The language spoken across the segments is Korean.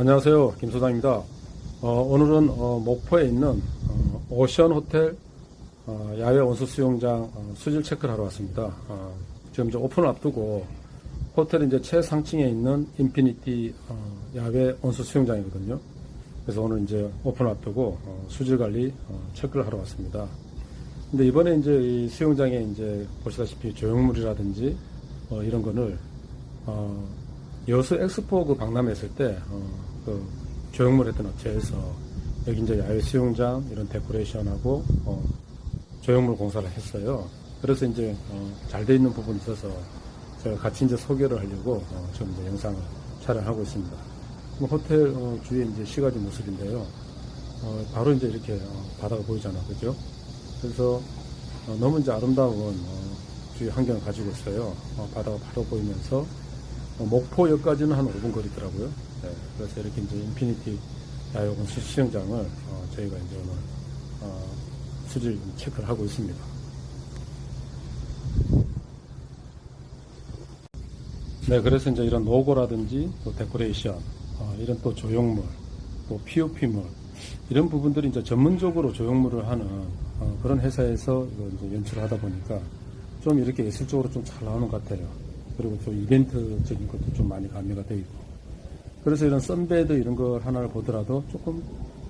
안녕하세요. 김 소장입니다. 어, 오늘은 어, 목포에 있는 어, 오션 호텔 어, 야외 온수 수영장 어, 수질 체크를 하러 왔습니다. 어, 지금 이제 오픈을 앞두고 호텔 이제 최상층에 있는 인피니티 어, 야외 온수 수영장이거든요. 그래서 오늘 이제 오픈을 앞두고 어, 수질 관리 어, 체크를 하러 왔습니다. 근데 이번에 이제 이 수영장에 이제 보시다시피 조형물이라든지 어, 이런 거를 어, 여수 엑스포 그 박람회 했을 때, 어, 그 조형물 했던 업체에서 여기 이제 야외 수영장 이런 데코레이션하고, 어, 조형물 공사를 했어요. 그래서 이제, 어, 잘돼 있는 부분이 있어서 제가 같이 이제 소개를 하려고, 어, 지금 이제 영상을 촬영하고 있습니다. 뭐 호텔, 어, 주위에 이제 시가지 모습인데요. 어, 바로 이제 이렇게, 어, 바다가 보이잖아. 그죠? 그래서, 어, 너무 이제 아름다운, 어, 주위 환경을 가지고 있어요. 어, 바다가 바로 보이면서, 어, 목포역까지는 한 5분 거리더라고요. 네, 그래서 이렇게 이제 인피니티 야외공 수영장을 어, 저희가 이제 오늘 어, 수질 체크를 하고 있습니다. 네, 그래서 이제 이런 로고라든지 또 데코레이션, 어, 이런 또 조형물, 또 POP물 이런 부분들이 이제 전문적으로 조형물을 하는 어, 그런 회사에서 이제 연출을 하다 보니까 좀 이렇게 예술적으로 좀 잘 나오는 것 같아요. 그리고 또 이벤트적인 것도 좀 많이 가미가 되어 있고. 그래서 이런 썬베드 이런 걸 하나를 보더라도 조금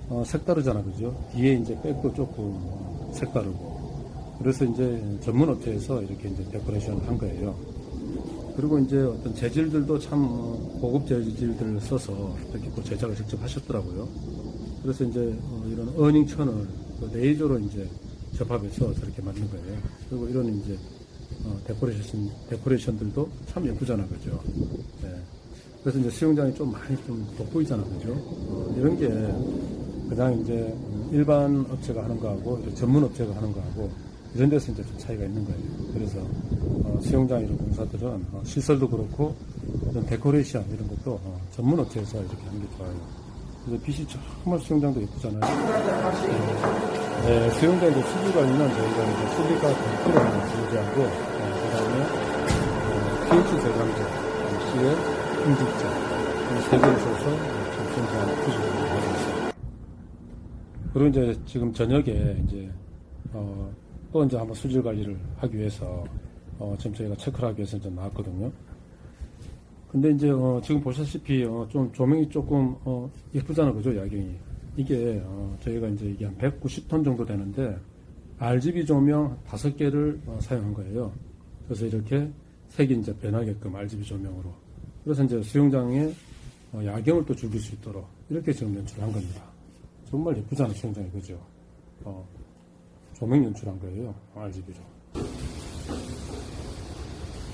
어, 색다르잖아, 그죠? 뒤에 이제 백도 조금 어, 색다르고. 그래서 이제 전문 업체에서 이렇게 이제 데코레이션을 한 거예요. 그리고 이제 어떤 재질들도 참 어, 고급 재질들을 써서 이렇게 또 제작을 직접 하셨더라고요. 그래서 이제 어, 이런 어닝 천을 그 이제 접합해서 저렇게 만든 거예요. 그리고 이런 이제 어, 데코레이션 데코레이션들도 참 예쁘잖아, 그죠? 네. 그래서 이제 수영장이 좀 많이 좀 돋보이잖아, 그죠? 어, 이런 게 그냥 이제 음, 일반 업체가 하는 거하고 전문 업체가 하는 거하고 이런 데서 이제 좀 차이가 있는 거예요. 그래서 어, 수영장 이런 공사들은 어, 시설도 그렇고 이런 데코레이션 이런 것도 어, 전문 업체에서 이렇게 하는 게 좋아요. 그래서 빛이 정말 수영장도 예쁘잖아요. 수영장 이제 수질 관리는 저희가 이제 실리카 100%를 유지하고 어, 그다음에 어, pH 제감제, C에 음직자 이세 개를 써서 수영장 수질을 하고 있습니다. 그리고 이제 지금 저녁에 이제 어, 또 이제 한번 수질 관리를 하기 위해서 어, 지금 저희가 체크를 하기 위해서 이제 나왔거든요. 근데 이제 어, 지금 보시다시피 어, 좀 조명이 조금 어, 예쁘잖아, 그죠, 야경이. 이게 어, 저희가 이제 이게 한 190톤 정도 되는데 RGB 조명 다섯 개를 어, 사용한 거예요. 그래서 이렇게 색이 이제 변하게끔 RGB 조명으로. 그래서 이제 수영장에 어, 야경을 또 즐길 수 있도록 이렇게 지금 연출한 겁니다. 정말 예쁘잖아, 수영장이 그죠? 어, 조명 연출한 거예요, RGB로.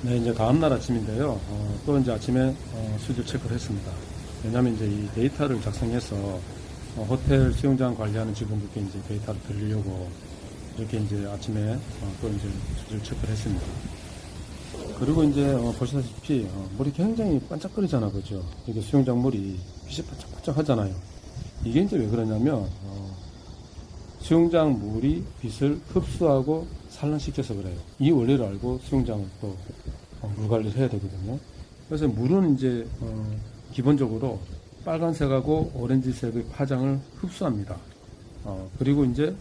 네, 이제 다음날 아침인데요. 어, 또 이제 아침에 어, 수질 체크를 했습니다. 왜냐하면 이제 이 데이터를 작성해서 어, 호텔 수영장 관리하는 직원들께 이제 데이터를 드리려고 이렇게 이제 아침에 어, 또 이제 수질 체크를 했습니다. 그리고 이제 어, 보시다시피 어, 물이 굉장히 반짝거리잖아, 그죠? 이게 수영장 물이 빛이 반짝반짝 하잖아요. 이게 이제 왜 그러냐면 어, 수영장 물이 빛을 흡수하고 산란시켜서 그래요. 이 원리를 알고 수영장을 또 어, 물 관리를 해야 되거든요. 그래서 물은 이제 어, 기본적으로 빨간색하고 오렌지색의 파장을 흡수합니다. 어, 그리고 이제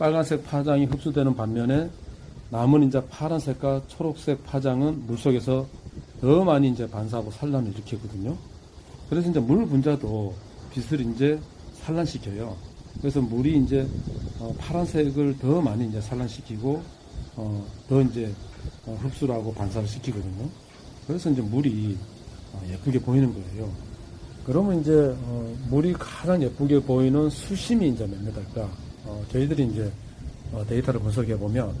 빨간색 파장이 흡수되는 반면에 남은 이제 파란색과 초록색 파장은 물 속에서 더 많이 이제 반사하고 산란을 일으키거든요. 그래서 이제 물 분자도 빛을 이제 산란시켜요. 그래서 물이 이제 어, 파란색을 더 많이 이제 산란시키고 어, 더 이제 어, 흡수를 하고 반사를 시키거든요. 그래서 이제 물이 어, 예쁘게 보이는 거예요. 그러면 이제 어, 물이 가장 예쁘게 보이는 수심이 이제 몇 메달까? 어, 저희들이 이제 어, 데이터를 분석해 보면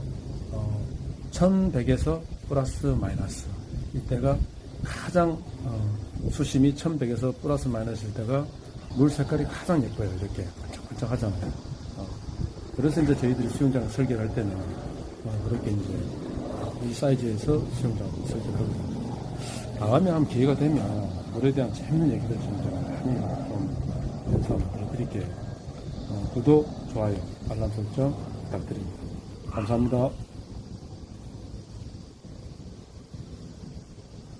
어, 1100에서 플러스 마이너스 이때가 가장 어, 수심이 1100에서 플러스 마이너스일 때가 물 색깔이 가장 예뻐요. 이렇게 반짝반짝 하잖아요. 어, 그래서 이제 저희들이 수영장을 설계를 할 때는 어, 그렇게 이제 이 사이즈에서 수영장을 설계를 하거든요. 다음에 한 기회가 되면 물에 대한 재밌는 얘기들 좀 제가 많이 좀 영상을 해드릴게요. 어, 구독, 좋아요, 알람 설정 부탁드립니다. 감사합니다.